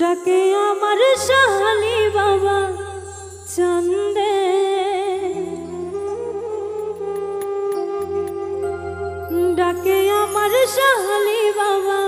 ডাকে আমার শালি বাবা চন্দে। ডাকে আমার শালি বাবা